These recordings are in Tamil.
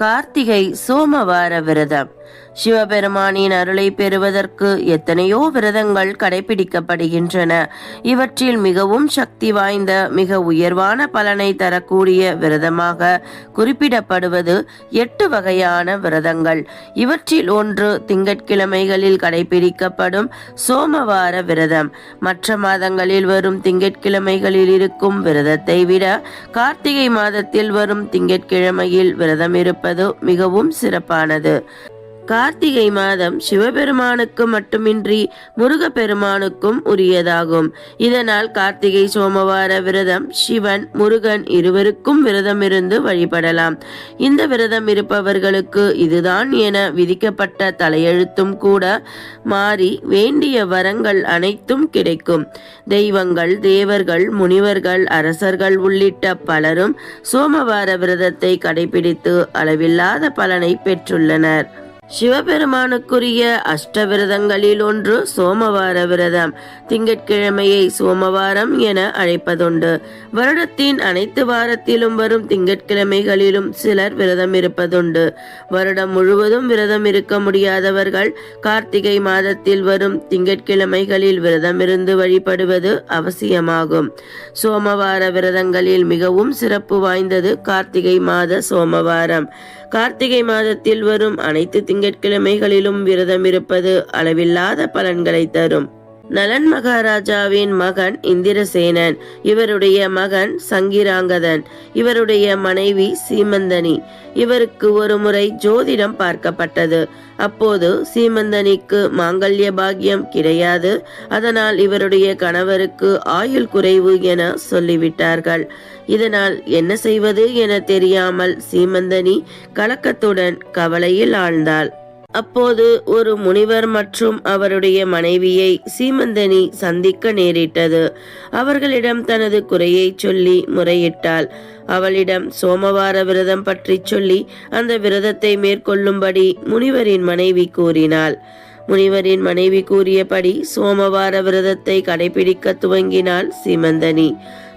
கார்த்திகை சோமவார விரதம். சிவபெருமானின் அருளை பெறுவதற்கு எத்தனையோ விரதங்கள் கடைபிடிக்கப்படுகின்றன. இவற்றில் மிகவும் சக்தி வாய்ந்த மிக உயர்வான பலனை தரக்கூடிய விரதமாக குறிப்பிடப்படுவது எட்டு வகையான விரதங்கள். இவற்றில் ஒன்று திங்கட்கிழமைகளில் கடைபிடிக்கப்படும் சோமவார விரதம். மற்ற மாதங்களில் வரும் திங்கட்கிழமைகளில் இருக்கும் விரதத்தை விட கார்த்திகை மாதத்தில் வரும் திங்கட்கிழமையில் விரதம் இருப்பது மிகவும் சிறப்பானது. கார்த்திகை மாதம் சிவபெருமானுக்கு மட்டுமின்றி முருகப்பெருமானுக்கும் உரியதாகும். இதனால் கார்த்திகை சோமவார விரதம் சிவன் முருகன் இருவருக்கும் விரதம் இருந்து வழிபடலாம். இந்த விரதம் இருப்பவர்களுக்கு இதுதான் என விதிக்கப்பட்ட தலையெழுத்தும் கூட மாறி வேண்டிய வரங்கள் அனைத்தும் கிடைக்கும். தெய்வங்கள் தேவர்கள் முனிவர்கள் அரசர்கள் உள்ளிட்ட பலரும் சோமவார விரதத்தை கடைபிடித்து அளவில்லாத பலனை பெற்றுள்ளனர். சிவபெருமானுக்குரிய அஷ்டவிரதங்களில் ஒன்று சோமவார விரதம். திங்கட்கிழமையை சோமவாரம் என அழைப்பதுண்டு. வருடத்தின் அனைத்து வாரத்திலும் வரும் திங்கட்கிழமைகளிலும் சிலர் விரதம் இருப்பதுண்டு. வருடம் முழுவதும் விரதம் இருக்க முடியாதவர்கள் கார்த்திகை மாதத்தில் வரும் திங்கட்கிழமைகளில் விரதம் இருந்து வழிபடுவது அவசியமாகும். சோமவார விரதங்களில் மிகவும் சிறப்பு வாய்ந்தது கார்த்திகை மாத சோமவாரம். கார்த்திகை மாதத்தில் வரும் அனைத்து திங்கட்கிழமைகளிலும் விரதம் இருப்பது அளவில்லாத பலன்களை தரும். நலன் மகாராஜாவின் மகன் இந்திரசேனன் இவருடைய மகன் சங்கிராங்கதன் இவருடைய மனைவி சீமந்தனி. இவருக்கு ஒரு முறை ஜோதிடம் பார்க்கப்பட்டது. அப்போது சீமந்தனிக்கு மாங்கல்ய பாக்கியம் கிடையாது. அதனால் இவருடைய கணவருக்கு ஆயுள் குறைவு என சொல்லிவிட்டார்கள். இதனால் என்ன செய்வது என தெரியாமல் சீமந்தனி கலக்கத்துடன் கவலையில் ஆழ்ந்தாள். அப்போது ஒரு முனிவர் மற்றும் அவருடைய மனைவியை சீமந்தனி சந்திக்க நேரிட்டது. அவர்களிடம் தனது குறையை சொல்லி முறையிட்டாள். அவளிடம் சோமவார விரதம் பற்றி சொல்லி அந்த விரதத்தை மேற்கொள்ளும்படி முனிவரின் மனைவி கூறினாள். முனிவரின் மனைவி கூறியபடி சோமவார விரதத்தை கடைபிடிக்க துவங்கினாள் சீமந்தனி.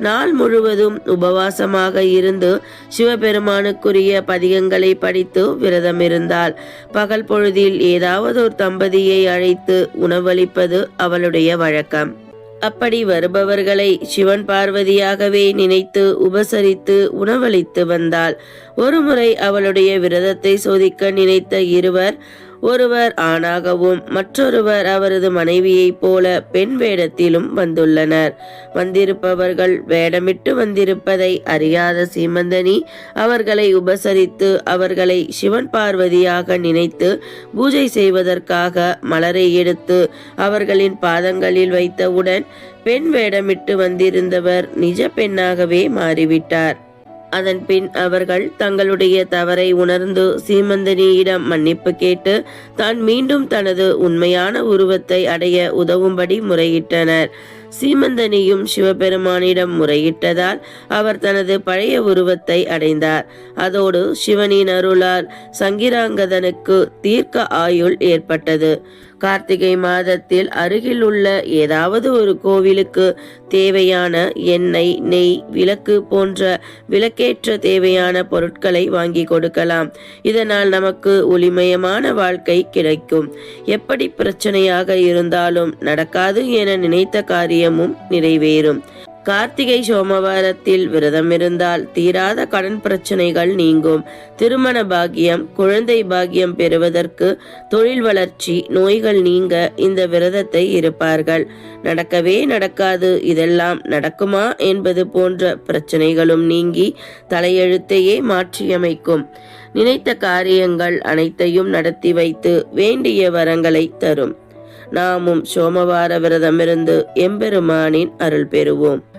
நாள் முழுவதும் உபவாசமாக இருந்து சிவபெருமானுக்குரிய பதிகங்களை படித்து விரதம் இருந்தாள் பகல் பொழுதில் ஏதாவது ஒரு தம்பதியை அழைத்து உணவளிப்பது அவளுடைய வழக்கம். அப்படி வருபவர்களை சிவன் பார்வதியாகவே நினைத்து உபசரித்து உணவளித்து வந்தாள். ஒருமுறை அவளுடைய விரதத்தை சோதிக்க நினைத்த இருவர் ஒருவர் ஆணாகவும் மற்றொருவர் அவரது மனைவியைப் போல பெண் வேடத்திலும் வந்துள்ளனர். வந்திருப்பவர்கள் வேடமிட்டு வந்திருப்பதை அறியாத சீமந்தனி அவர்களை உபசரித்து அவர்களை சிவன் பார்வதியாக நினைத்து பூஜை செய்வதற்காக மலரை எடுத்து அவர்களின் பாதங்களில் வைத்தவுடன் பெண் வேடமிட்டு வந்திருந்தவர் நிஜ பெண்ணாகவே மாறிவிட்டார். அதன் பின் அவர்கள் தங்களுடைய தவறை உணர்ந்து சீமந்தனியிடம் மன்னிப்பு கேட்டு தான் மீண்டும் தனது உண்மையான உருவத்தை அடைய உதவும்படி முறையிட்டனர். சீமந்தனியும் சிவபெருமானிடம் முறையிட்டதால் அவர் தனது பழைய உருவத்தை அடைந்தார். அதோடு சிவனின் அருளால் சங்கிராங்கதனுக்கு தீர்க்க ஆயுள் ஏற்பட்டது. கார்த்திகை மாதத்தில் அருகில் உள்ள ஏதாவது ஒரு கோவிலுக்கு தேவையான எண்ணெய் நெய் விளக்கு போன்ற விளக்கேற்ற தேவையான பொருட்களை வாங்கி கொடுக்கலாம். இதனால் நமக்கு ஒளிமயமான வாழ்க்கை கிடைக்கும். எப்படி பிரச்சனையாக இருந்தாலும் நடக்காது என நினைத்த காரியமும் நிறைவேறும். கார்த்திகை சோமவாரத்தில் விரதம் இருந்தால் தீராத கடன் பிரச்சனைகள் நீங்கும். திருமண பாக்கியம் குழந்தை பாக்கியம் பெறுவதற்கு தொழில் வளர்ச்சி நோய்கள் நீங்க இந்த விரதத்தை இருப்பார்கள். நடக்கவே நடக்காது இதெல்லாம் நடக்குமா என்பது போன்ற பிரச்சனைகளும் நீங்கி தலையெழுத்தையே மாற்றியமைக்கும். நினைத்த காரியங்கள் அனைத்தையும் நடத்தி வைத்து வேண்டிய வரங்களை தரும். நாமும் சோமவார விரதமிருந்து எம்பெருமானின் அருள் பெறுவோம்.